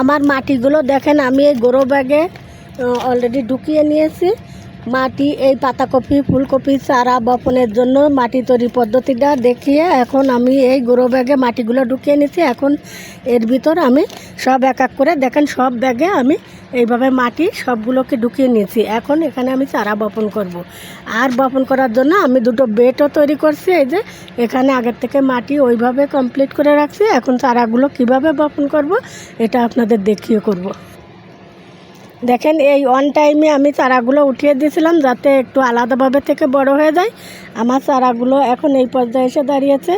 আমার মাটিগুলো দেখেন, আমি এই গোরো ব্যাগে অলরেডি ঢুকিয়ে নিয়েছি। মাটি, এই পাতাকপি, ফুলকপি চারা বপনের জন্য মাটি তৈরি পদ্ধতিটা দেখিয়ে এখন আমি এই গোরো ব্যাগে মাটিগুলো ঢুকিয়ে নিয়েছি। এখন এর ভিতর আমি সব এক এক করে, দেখেন সব ব্যাগে আমি এইভাবে মাটি সবগুলোকে ঢুকিয়ে নিয়েছি। এখন এখানে আমি চারা বপন করব। আর বপন করার জন্য আমি দুটো বেডও তৈরি করছি, এই যে এখানে আগের থেকে মাটি ওইভাবে কমপ্লিট করে রাখছি। এখন চারাগুলো কীভাবে বপন করব, এটা আপনাদের দেখিয়ে করব। দেখেন, এই অন টাইমে আমি চারাগুলো উঠিয়ে দিয়েছিলাম যাতে একটু আলাদাভাবে থেকে বড় হয়ে যায়। আমার চারাগুলো এখন এই পর্যায়ে এসে দাঁড়িয়েছে।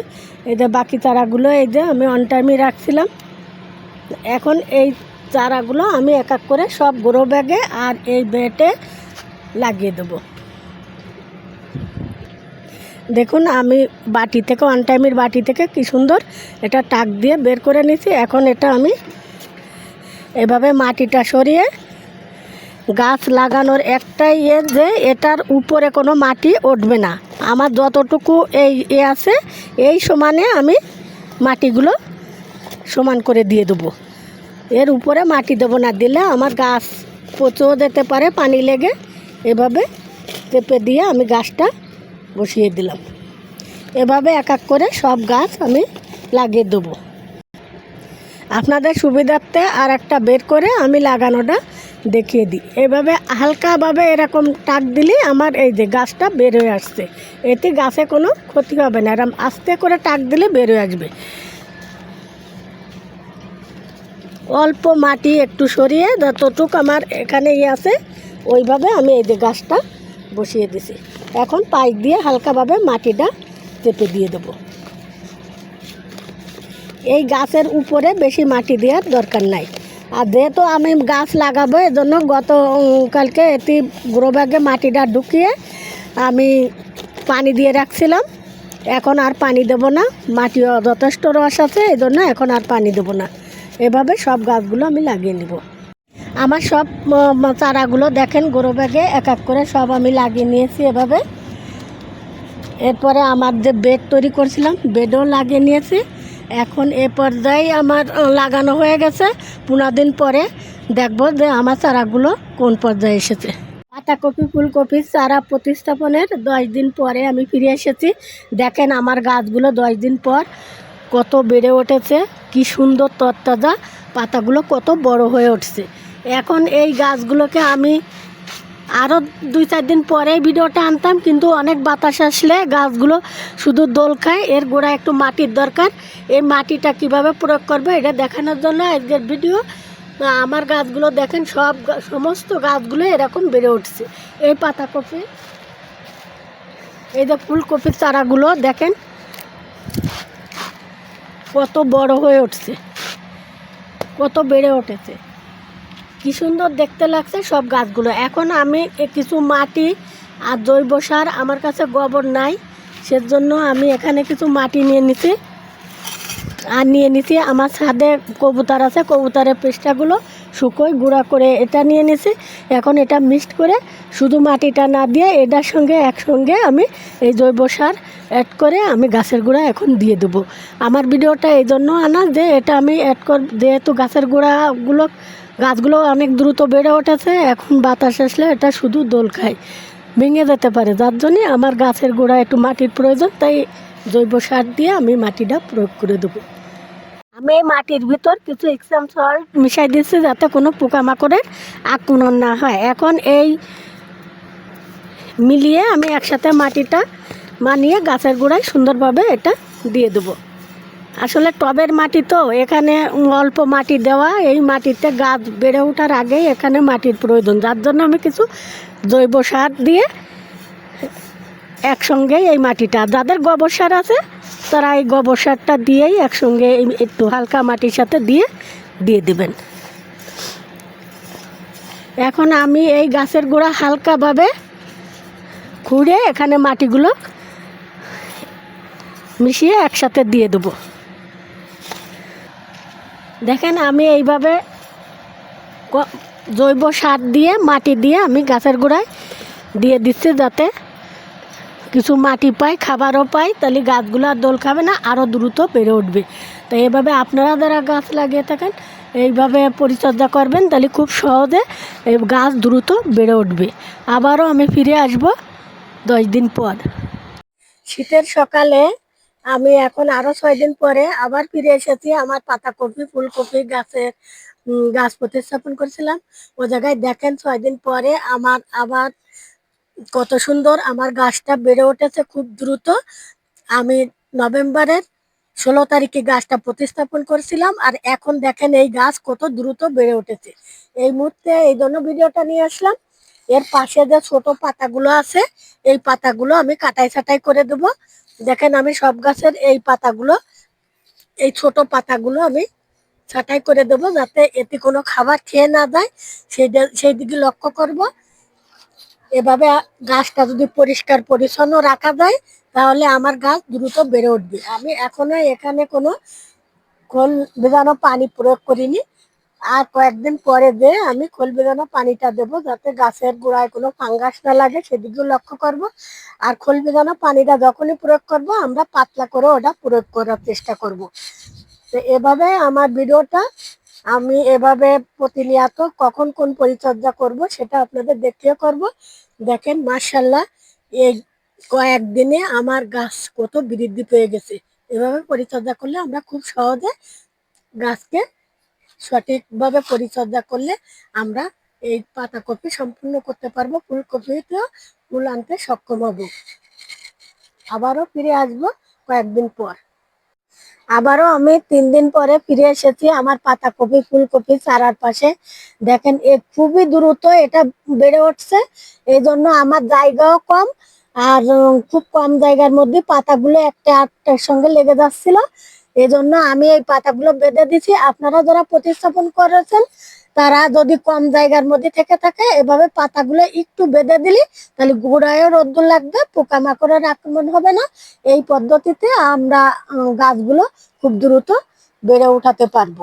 এই যে বাকি চারাগুলো, এই যে আমি অন টাইমে রাখছিলাম। এখন এই চারাগুলো আমি এক এক করে সব গ্রো ব্যাগে আর এই বেটে লাগিয়ে দেবো। দেখুন, আমি বাটি থেকে অন টাইমের বাটি থেকে কি সুন্দর এটা টাক দিয়ে বের করে নিছি এখন এটা আমি এভাবে মাটিটা সরিয়ে গাছ লাগানোর একটাই ইয়ে যে এটার উপরে কোনো মাটি উঠবে না। আমার যতটুকু এই এ আছে, এই সমানে আমি মাটিগুলো সমান করে দিয়ে দেবো। এর উপরে মাটি দেবো না, দিলে আমার গাছ পচেও যেতে পারে, পানি লেগে। এভাবে চেপে দিয়ে আমি গাছটা বসিয়ে দিলাম। এভাবে এক এক করে সব গাছ আমি লাগিয়ে দেবো। আপনাদের সুবিধার্থে আর একটা বের করে আমি লাগানোটা দেখিয়ে দিই। এভাবে হালকাভাবে এরকম টাক দিলে আমার এই যে গাছটা বের হয়ে আসছে। এতে গাছে কোনো ক্ষতি হবে না। এরকম আস্তে করে টাক দিলে বের হয়ে আসবে। অল্প মাটি একটু সরিয়ে যতটুক আমার এখানে ইয়ে আছে, ওইভাবে আমি এই যে গাছটা বসিয়ে দিছি। এখন পাইপ দিয়ে হালকাভাবে মাটিটা চেপে দিয়ে দেবো। এই গাছের উপরে বেশি মাটি দেওয়ার দরকার নাই। আর যেহেতু আমি গাছ লাগাবো, এজন্য গত কালকে এটি গ্রো ব্যাগে মাটিটা ঢুকিয়ে আমি পানি দিয়ে রাখছিলাম। এখন আর পানি দেব না মাটি যথেষ্ট রস আছে এই জন্য এখন আর পানি দেবো না। এভাবে সব গাছগুলো আমি লাগিয়ে নিব। আমার সব চারাগুলো দেখেন গ্রো ব্যাগে, এক এক করে সব আমি লাগিয়ে নিয়েছি এভাবে। এরপরে আমার যে বেড তৈরি করছিলাম, বেডও লাগিয়ে নিয়েছি। এখন এ পর্যায়ে আমার লাগানো হয়ে গেছে। পনেরো দিন পরে দেখব যে আমার চারাগুলো কোন পর্যায়ে এসেছে। পাতাকপি ফুলকপির চারা প্রতিস্থাপনের দশ দিন পরে আমি ফিরে এসেছি। দেখেন আমার গাছগুলো দশ দিন পর কত বেড়ে উঠেছে, কি সুন্দর তরতাজা, পাতাগুলো কত বড় হয়ে উঠছে। এখন এই গাছগুলোকে আমি আরও দুই চার দিন পরে ভিডিওটা আনতাম, কিন্তু অনেক বাতাস আসলে গাছগুলো শুধু দোল খায়, এর গোড়া একটু মাটির দরকার। এই মাটিটা কীভাবে প্রয়োগ করবে এটা দেখানোর জন্য আজকের ভিডিও। আমার গাছগুলো দেখেন, সব সমস্ত গাছগুলো এরকম বেড়ে উঠছে। এই পাতাকপি, এই যে ফুলকপির চারাগুলো দেখেন কত বড় হয়ে উঠছে। কত বেড়ে উঠেছে। কি সুন্দর দেখতে লাগছে সব গাছগুলো। এখন আমি কিছু মাটি আর জৈব সার আমার কাছে গোবর নাই, সেজন্য আমি এখানে কিছু মাটি নিয়ে নিছি। আর নিয়ে নিছি। আমার ছাদে কবুতর আছে, কবুতরের পেস্টাগুলো শুকোয়, গুঁড়া করে এটা নিয়ে নিছি। এখন এটা মিক্সড করে শুধু মাটিটা না দিয়ে এটার সঙ্গে একসঙ্গে আমি এই জৈব সার অ্যাড করে আমি গাছের গুঁড়া এখন দিয়ে দেবো। আমার ভিডিওটা এই জন্য আনা যে এটা আমি অ্যাড কর, যেহেতু গাছের গুঁড়াগুলো, গাছগুলো অনেক দ্রুত বেড়ে উঠেছে, এখন বাতাস আসলে এটা শুধু দোল খায়। ভেঙে যেতে পারে, যার জন্যে আমার গাছের গোড়া একটু মাটির প্রয়োজন, তাই জৈব সার দিয়ে আমি মাটিটা প্রয়োগ করে দেবো। আমি এই মাটির ভিতর কিছু এক্সাম সল্ট মিশাই দিচ্ছি যাতে কোনো পোকামাকড়ের আক্রমণ না হয়। এখন এই মিলিয়ে আমি একসাথে মাটিটা মানিয়ে গাছের গোড়ায় সুন্দরভাবে এটা দিয়ে দেবো। আসলে টবের মাটি তো, এখানে অল্প মাটি দেওয়া, এই মাটিতে গাছ বেড়ে ওঠার আগেই এখানে মাটির প্রয়োজন। যার জন্য আমি কিছু জৈব সার দিয়ে একসঙ্গেই এই মাটিটা, যাদের গোবর সার আছে তারা এই গোবর সারটা দিয়েই একসঙ্গে একটু হালকা মাটির সাথে দিয়ে দিয়ে দিবেন। এখন আমি এই গাছের গোড়া হালকাভাবে খুঁড়ে এখানে মাটিগুলো মিশিয়ে একসাথে দিয়ে দেবো। দেখেন আমি এইভাবে জৈব সার দিয়ে, মাটি দিয়ে আমি গাছের গোড়ায় দিয়ে দিচ্ছি যাতে কিছু মাটি পাই খাবারও পাই তাহলে গাছগুলো আর দোল খাবে না আরও দ্রুত বেড়ে উঠবে। তো এভাবে আপনারা যারা গাছ লাগিয়ে থাকেন, এইভাবে পরিচর্যা করবেন, তাহলে খুব সহজে এই গাছ দ্রুত বেড়ে উঠবে। আবারও আমি ফিরে আসব দশ দিন পর। শীতের সকালে আমি এখন আরও ছয় দিন পরে আবার ফিরে এসেছি, আমার পাতাকপি, ফুলকপি গাছের গাছ প্রতিস্থাপন করেছিলাম। ও জায়গায় দেখেন ছয় দিন পরে আমার আবার কত সুন্দর আমার গাছটা বেড়ে উঠেছে খুব দ্রুত। আমি নভেম্বরের ষোলো তারিখে গাছটা প্রতিস্থাপন করেছিলাম আর এখন দেখেন এই গাছ কত দ্রুত বেড়ে উঠেছে। এই মুহূর্তে এই জন্য ভিডিওটা নিয়ে আসলাম। এর পাশে যে ছোট পাতাগুলো আছে, এই পাতাগুলো আমি কাটাই ছাটাই করে দেব। দেখেন আমি সব গাছের এই পাতাগুলো, এই ছোট পাতাগুলো আমি ছাটাই করে দেব যাতে এতে কোনো খাবার খেয়ে না যায়। সেই সেই দিকে লক্ষ্য করব। এভাবে গাছটা যদি পরিষ্কার পরিচ্ছন্ন রাখা যায়, তাহলে আমার গাছ দ্রুত বেড়ে উঠবে। আমি এখনও এখানে কোনো খোল ভেজানো পানি প্রয়োগ করিনি। আর কয়েকদিন পরে যে আমি খোল ভেজানো পানিটা দেবো, যাতে গাছের গোড়ায় কোনো ফাঙ্গাস না লাগে, সেদিকেও লক্ষ্য করব। আর খোল ভেজানো পানিটা যখনই প্রয়োগ করব, আমরা পাতলা করে ওটা প্রয়োগ করার চেষ্টা করব। তো এভাবে আমার ভিডিওটা আমি এভাবে প্রতিনিয়ত কখন কোন পরিচর্যা করব সেটা আপনাদের দেখিয়ে করব। দেখেন মার্শাল্লাহ এই কয়েকদিনে আমার গাছ কত বৃদ্ধি পেয়ে গেছে। এভাবে পরিচর্যা করলে আমরা খুব সহজে গাছকে সঠিকভাবে পরিচর্যা করলে আমরা এই পাতাকপি সম্পূর্ণ করতে পারব, ফুলকপিতেও ফুল আনতে সক্ষম হব। আবারও ফিরে আসব কয়েকদিন পর। আবারও আমি তিন দিন পরে ফিরে এসেছি আমার পাতা পাতাকপি, ফুলকপি চারার পাশে। দেখেন, এ খুবই দ্রুত এটা বেড়ে উঠছে। এই জন্য আমার জায়গাও কম, আর খুব কম জায়গার মধ্যে পাতাগুলো একটা আটটার সঙ্গে লেগে যাচ্ছিল। এজন্য আমি এই পাতাগুলো বেঁধে দিছি। আপনারা যারা প্রতিস্থাপন করেছেন তারা যদি কম জায়গার মধ্যে থেকে থাকে, এভাবে পাতাগুলো একটু বেঁধে দিলি তাহলে গোড়ায়ও রোদ্দ লাগবে, পোকামাকড়ের আক্রমণ হবে না। এই পদ্ধতিতে আমরা গাছগুলো খুব দ্রুত বেড়ে উঠাতে পারব।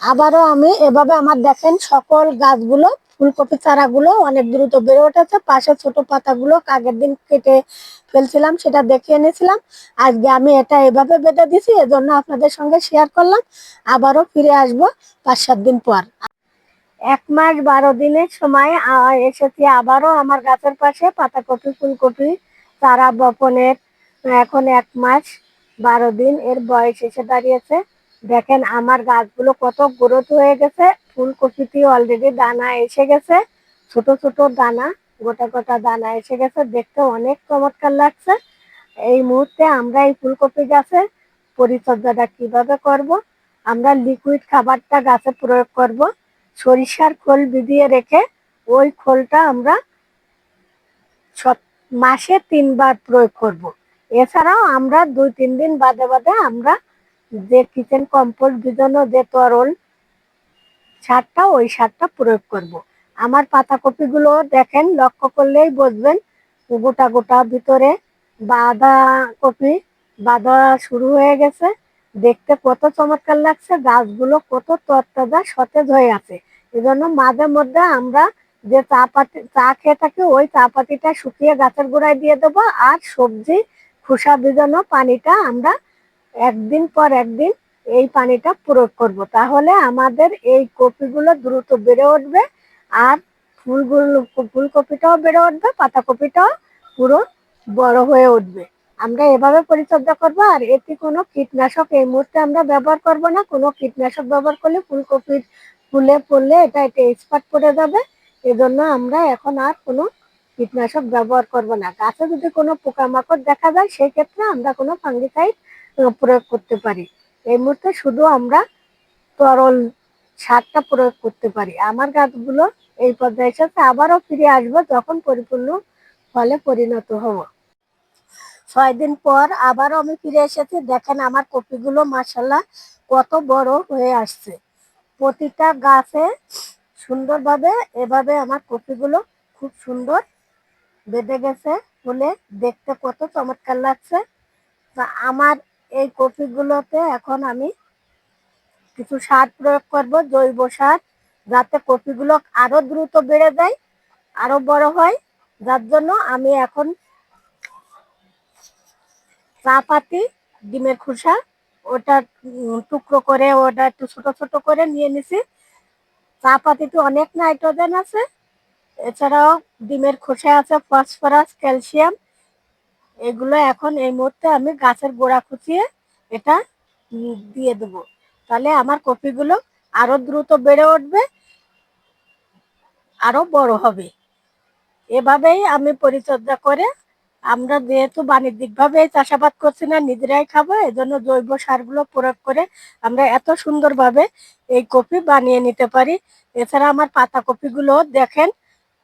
আবারও আমি এভাবে আমার দেখেন সকল গাছগুলো ফুলকপি চারাগুলো অনেক দ্রুত বেড়ে উঠেছে। পাশে ছোট পাতাগুলো আগের দিন কেটে ফেলছিলাম, সেটা দেখে এনেছিলাম। আজকে আমি এটা এভাবে বেঁধে দিছি এজন্য আপনাদের সঙ্গে শেয়ার করলাম। আবারও ফিরে আসব পাঁচ সাত দিন পর। এক মাস বারো দিনের সময় এসেছি আবারও আমার গাছের পাশে পাতাকপি, ফুলকপি, চারা বপনের। এখন এক মাস বারো দিন এর বয়স এসে দাঁড়িয়েছে। দেখেন, আমার গাছগুলো কত গ্রোথ হয়ে গেছে। ফুলকপিতে অলরেডি দানা এসে গেছে। ছোট ছোট দানা, গোটা গোটা দানা এসে গেছে। দেখতে অনেক চমৎকার লাগছে। এই মুহূর্তে আমরা এই ফুলকপি গাছের পরিচর্যাটা কীভাবে করব? আমরা লিকুইড খাবারটা গাছে প্রয়োগ করব। সরিষার খোল ভিজিয়ে রেখে ওই খোলটা আমরা মাসে তিনবার প্রয়োগ করব। এছাড়াও আমরা দুই তিন দিন বাদে বাদে আমরা যে কিচেন কম্পোস্ট ভিজানো যে তরল, সারটা ওই সারটা প্রয়োগ করব। আমার পাতাকপিগুলো দেখেন, লক্ষ্য করলেই বুঝবেন, গোটা গোটা ভিতরে বাঁধা কপি, বাঁধা শুরু হয়ে গেছে দেখতে কত চমৎকার লাগছে, গাছগুলো কত তরতাজা, সতেজ হয়ে আছে এজন্য মাঝে মধ্যে আমরা যে চা পাতি, চা খেয়ে থাকি, ওই চা পাতিটা শুকিয়ে গাছের গোড়ায় দিয়ে দেবো, আর সবজি, খোসা ভিজানো পানিটা আমরা একদিন পর একদিন এই পানিটা প্রয়োগ করব। তাহলে আমাদের এই কপিগুলো দ্রুত বেড়ে উঠবে আর ফুলগুলো, ফুলকপিটাও বেড়ে উঠবে, পাতাকপিটাও পুরো বড় হয়ে উঠবে। আমরা এভাবে পরিচর্যা করব আর এতে কোনো কীটনাশক এই মুহূর্তে আমরা ব্যবহার করব না। কোনো কীটনাশক ব্যবহার করলে ফুলকপির ফুলে পড়লে এটা এটা এক্সপার্ট পড়ে যাবে। এজন্য আমরা এখন আর কোনো কীটনাশক ব্যবহার করব না। গাছে যদি কোনো পোকামাকড় দেখা যায় সেই ক্ষেত্রে আমরা কোনো ফাঙ্গিসাইড প্রয়োগ করতে পারি। এই মুহূর্তে শুধু আমরা তরল সারটা প্রয়োগ করতে পারি। আমার গাছগুলো এই পর্যায়ে এসেছে আবারও ফিরে আসব যখন পরিপূর্ণ ফলে পরিণত হব। ছয় দিন পর আবারও আমি ফিরে এসেছি। দেখেন আমার কপিগুলো মাসাল্লাহ কত বড় হয়ে আসছে। প্রতিটা গাছে সুন্দরভাবে এভাবে আমার কপিগুলো খুব সুন্দর বেঁধে গেছে। ফুলে দেখতে কত চমৎকার লাগছে। আমার এই কপিগুলোতে এখন আমি কিছু সার প্রয়োগ করব, জৈব সার, যাতে কপিগুলো আরও দ্রুত বেড়ে যায়, আরও বড় হয়। যার জন্য আমি এখন চা পাতি ডিমের খোসা, ওটা টুকরো করে, ওটা একটু ছোট ছোট করে নিয়ে নিছি। চা পাতিতে অনেক নাইট্রোজেন আছে, এছাড়াও ডিমের খোসা আছে, ফসফরাস, ক্যালসিয়াম এগুলো এখন এই মুহূর্তে আমি গাছের গোড়া খুঁচিয়ে এটা দিয়ে দেবো। তাহলে আমার কপিগুলো আরও দ্রুত বেড়ে উঠবে, আরও বড় হবে। এভাবেই আমি পরিচর্যা করে, আমরা যেহেতু বাণিজ্যিকভাবে চাষাবাদ করছি না, নিজেরাই খাব, এজন্য জৈব সারগুলো প্রয়োগ করে আমরা এত সুন্দরভাবে এই কপি বানিয়ে নিতে পারি। এছাড়া আমার পাতা কপিগুলো দেখেন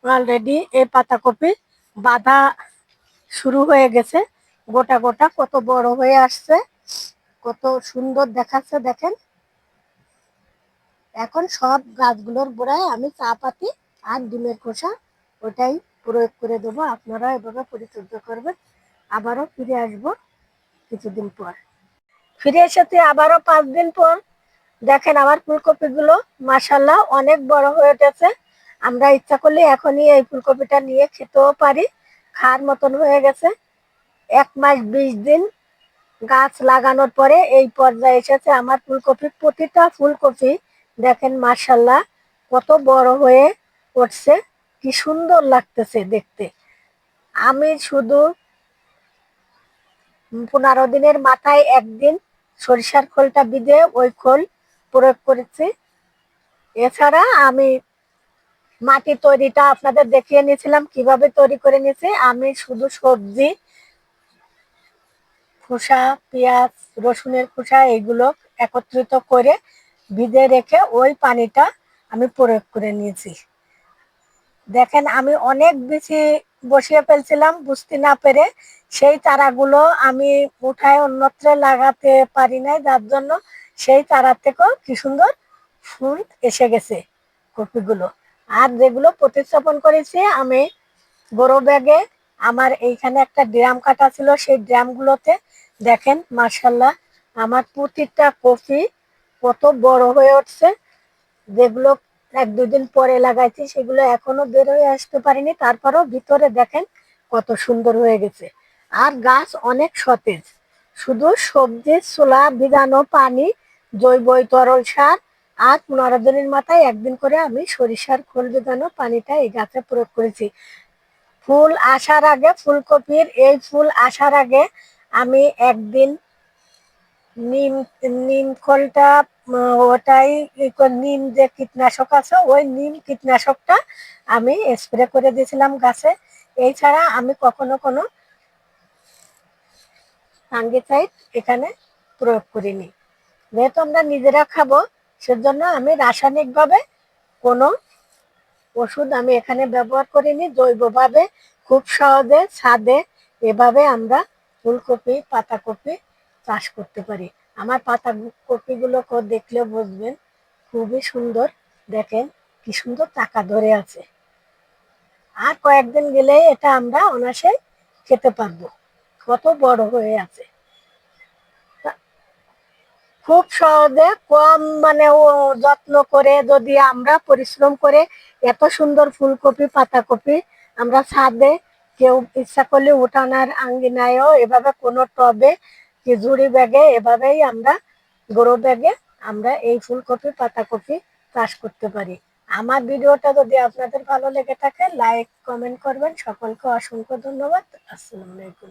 অলরেডি এই পাতা কপি বাঁধা শুরু হয়ে গেছে। গোটা গোটা কত বড় হয়ে আসছে, কত সুন্দর দেখাচ্ছে দেখেন। এখন সব গাছগুলোর গোড়ায় আমি চা পাতি আর ডিমের খোসা ওটাই প্রয়োগ করে দেবো। আপনারা এভাবে পরিচর্যা করবেন। আবারও ফিরে আসব কিছুদিন পর। ফিরে এসেছি আবারও পাঁচ দিন পর। দেখেন আমার ফুলকপিগুলো মাসাল্লাহ অনেক বড় হয়ে উঠেছে। আমরা ইচ্ছা করলে এখনই এই ফুলকপিটা নিয়ে খেতেও পারি। খাওয়ার মতন হয়ে গেছে। এক মাস বিশ দিন গাছ লাগানোর পরে এই পর্যায়ে এসেছে আমার ফুলকপি। প্রতিটা ফুলকপি দেখেন মার্শাল্লাহ কত বড় হয়ে উঠছে, কি সুন্দর লাগতেছে দেখতে। আমি শুধু পনেরো দিনের মাথায় একদিন সরিষার খোলটা বিদে ওই খোল প্রয়োগ করেছি। এছাড়া আমি মাটি তৈরিটা আপনাদের দেখিয়ে নিয়েছিলাম, কীভাবে তৈরি করে নিয়েছি। আমি শুধু সবজি, খোসা, পেঁয়াজ, রসুনের খোসা এইগুলো একত্রিত করে ভিজে রেখে ওই পানিটা আমি প্রয়োগ করে নিয়েছি। দেখেন, আমি অনেক বেশি বসিয়ে ফেলছিলাম, বুঝতে না পেরে সেই চারাগুলো আমি উঠায় অন্যত্র লাগাতে পারি নাই, যার জন্য সেই চারা থেকেও কি সুন্দর ফুল এসে গেছে কপিগুলো। আর যেগুলো প্রতিস্থাপন করেছি, আমি বড় ব্যাগে আমার এইখানে একটা ড্রাম কাটা ছিল, সেই ড্রামগুলোতে দেখেন মার্শাল্লাহ আমার প্রতিটা কপি কত বড় হয়ে উঠছে। যেগুলো এক দুদিন পরে লাগাইছি, সেগুলো এখনও বের হয়ে আসতে পারিনি। তারপরেও ভিতরে দেখেন কত সুন্দর হয়ে গেছে। আর গাছ অনেক সতেজ, শুধু সবজি ছোলা ভিজানো পানি, জৈব তরল সার আর পনেরো দিনের মাথায় একদিন করে আমি সরিষার খোল ভিজানো পানিটা এই গাছে প্রয়োগ করেছি। ফুল আসার আগে, ফুলকপির এই ফুল আসার আগে আমি একদিন নিম নিম খোলটা ওটাই নিম যে কীটনাশক আছে, ওই নিম কীটনাশকটা আমি স্প্রে করে দিয়েছিলাম গাছে। এছাড়া আমি কখনো কোনো ফাঙ্গিসাইড এখানে প্রয়োগ করিনি। যেহেতু আমরা নিজেরা খাব সেজন্য আমি রাসায়নিকভাবে কোনো ওষুধ আমি এখানে ব্যবহার করিনি, জৈবভাবে খুব সহজে ছাদে এভাবে আমরা ফুলকপি, পাতাকপি চাষ করতে পারি। আমার পাতা কপিগুলো দেখলে বুঝবেন খুবই সুন্দর। দেখেন কি সুন্দর টাকা ধরে আছে। আর কয়েকদিন গেলে এটা আমরা অনাসে খেতে পারব। কত বড় হয়ে আছে। খুব সহজে কম মানে ও যত্ন করে যদি আমরা পরিশ্রম করে এত সুন্দর ফুলকপি, পাতাকপি আমরা ছাদে কেউ ইচ্ছা করলে উঠানার আঙ্গিনায়ও এভাবে কোনো টবে কি ঝুড়ি ব্যাগে এভাবেই আমরা গরু ব্যাগে আমরা এই ফুলকপি, পাতাকপি চাষ করতে পারি। আমার ভিডিওটা যদি আপনাদের ভালো লেগে থাকে, লাইক, কমেন্ট করবেন। সকলকে অসংখ্য ধন্যবাদ। আসসালামু আলাইকুম।